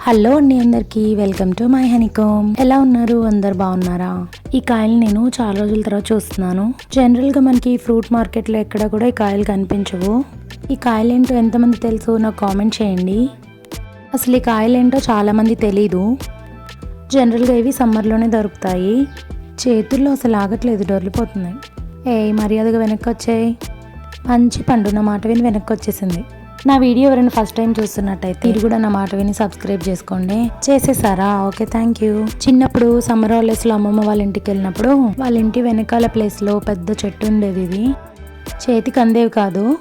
Hello అండి అందరికి welcome to my honeycomb. ఎలా ఉన్నారు? అందరు బాగున్నారా? ఈ కాయలు నేను చాలా రోజుల తర్వాత చూస్తున్నాను. జనరల్గా మనకి ఫ్రూట్ మార్కెట్లో ఎక్కడ కూడా ఈ కాయలు కనిపించవు. ఈ కాయలు ఏంటో ఎంతమంది తెలుసు నాకు కామెంట్ చేయండి. అసలు ఈ కాయలు ఏంటో చాలా మంది తెలీదు. జనరల్గా ఇవి సమ్మర్లోనే దొరుకుతాయి. చేతుల్లో అసలు ఆగట్లేదు డొర్లిపోతున్నాయి. ఏ మర్యాదగా వెనక్కి వచ్చాయి మంచి పండు నా మాట విని వెనక్కి వచ్చేసింది నా వీడియో ఎవరైనా ఫస్ట్ టైం చూస్తున్నట్టయితే మీరు కూడా నా మాట విని సబ్స్క్రైబ్ చేసుకోండి. చేసేసారా? ఓకే థ్యాంక్ యూ చిన్నప్పుడు సమ్మర్ హాలిడేస్లో అమ్మమ్మ వాళ్ళ ఇంటికి వెళ్ళినప్పుడు వాళ్ళ ఇంటి వెనకాల ప్లేస్లో పెద్ద చెట్టు ఉండేది ఇది. చేతికి అందేవి కాదు.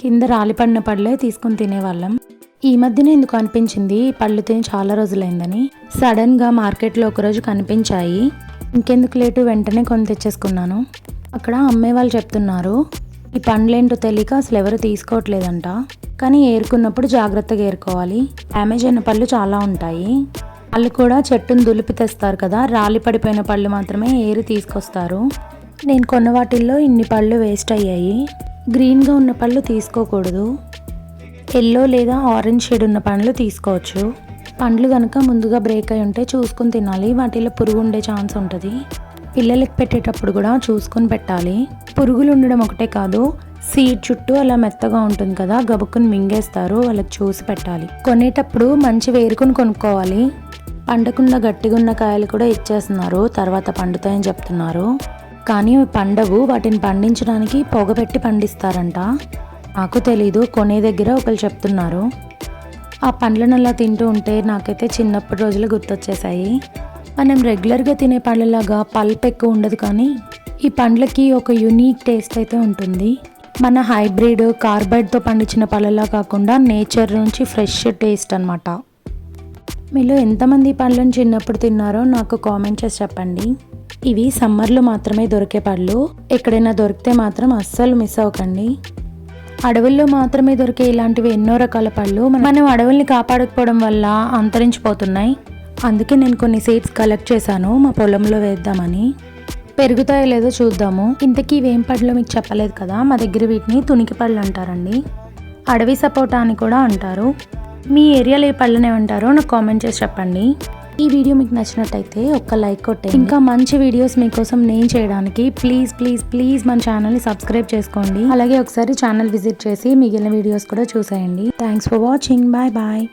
కింద రాలిపడిన పళ్ళే తీసుకుని తినేవాళ్ళం. ఈ మధ్యన ఎందుకు అనిపించింది? పళ్ళు తిని చాలా రోజులైందని. సడన్గా మార్కెట్లో ఒకరోజు కనిపించాయి. ఇంకెందుకు లేటు వెంటనే కొని తెచ్చేసుకున్నాను. అక్కడ అమ్మే వాళ్ళు చెప్తున్నారు ఈ పండ్లేంటో తెలియక అసలు ఎవరు తీసుకోవట్లేదంట. కానీ ఏరుకున్నప్పుడు జాగ్రత్తగా ఏరుకోవాలి. డ్యామేజ్ అయిన పళ్ళు చాలా ఉంటాయి. వాళ్ళు కూడా చెట్టును దులిపి తెస్తారు కదా. రాలి పడిపోయిన పళ్ళు మాత్రమే ఏరి తీసుకొస్తారు. నేను కొన్న వాటిల్లో ఇన్ని పళ్ళు వేస్ట్ అయ్యాయి. గ్రీన్గా ఉన్న పళ్ళు తీసుకోకూడదు. ఎల్లో లేదా ఆరెంజ్ షేడ్ ఉన్న పండ్లు తీసుకోవచ్చు. పండ్లు కనుక ముందుగా బ్రేక్ అయి ఉంటే చూసుకుని తినాలి. వాటిలో పురుగు ఉండే ఛాన్స్ ఉంటుంది. పిల్లలకి పెట్టేటప్పుడు కూడా చూసుకొని పెట్టాలి. పురుగులు ఉండడం ఒకటే కాదు సీడ్ చుట్టూ అలా మెత్తగా ఉంటుంది కదా గబుక్కుని మింగేస్తారు వాళ్ళకి చూసి పెట్టాలి. కొనేటప్పుడు మంచి వేరుకుని కొనుక్కోవాలి. పండకుండా గట్టిగా ఉన్న కాయలు కూడా ఇచ్చేస్తున్నారు తర్వాత పండుతాయని చెప్తున్నారు. కానీ పండవు వాటిని పండించడానికి పొగపెట్టి పండిస్తారంట. నాకు తెలీదు కొనే దగ్గర ఒకరు చెప్తున్నారు. ఆ పండ్లను అలా తింటూ ఉంటే నాకైతే చిన్నప్పటి రోజులు గుర్తొచ్చేసాయి మనం రెగ్యులర్గా తినే పండ్లలాగా పల్ప్ ఎక్కువ ఉండదు కానీ ఈ పండ్లకి ఒక యునీక్ టేస్ట్ అయితే ఉంటుంది. మన హైబ్రిడ్ కార్బైడ్తో పండించిన పళ్ళలా కాకుండా నేచర్ నుంచి ఫ్రెష్ టేస్ట్ అనమాట మీలో ఎంతమంది పళ్ళను చిన్నప్పుడు తిన్నారో నాకు కామెంట్ చేసి చెప్పండి. ఇవి సమ్మర్లో మాత్రమే దొరికే పళ్ళు ఎక్కడైనా దొరికితే మాత్రం అస్సలు మిస్ అవ్వకండి. అడవుల్లో మాత్రమే దొరికే ఇలాంటివి ఎన్నో రకాల పళ్ళు మనం అడవుల్ని కాపాడకపోవడం వల్ల అంతరించిపోతున్నాయి. అందుకే నేను కొన్ని సీడ్స్ కలెక్ట్ చేశాను మా పొలంలో వేద్దామని. పెరుగుతాయో లేదో చూద్దాము. ఇంతకీ ఇవేం పళ్ళు మీకు చెప్పలేదు కదా మా దగ్గర వీటిని తునికి పళ్ళు అంటారండి. అడవి సపోటా అని కూడా అంటారు. మీ ఏరియాలో ఏ పళ్ళని ఏమంటారో నాకు కామెంట్ చేసి చెప్పండి. ఈ వీడియో మీకు నచ్చినట్టయితే ఒక్క లైక్ కొట్టే ఇంకా మంచి వీడియోస్ మీకోసం నేను చేయడానికి ప్లీజ్ ప్లీజ్ ప్లీజ్ మన ఛానల్ని సబ్స్క్రైబ్ చేసుకోండి. అలాగే ఒకసారి ఛానల్ విజిట్ చేసి మిగిలిన వీడియోస్ కూడా చూసేయండి. Thanks for watching bye bye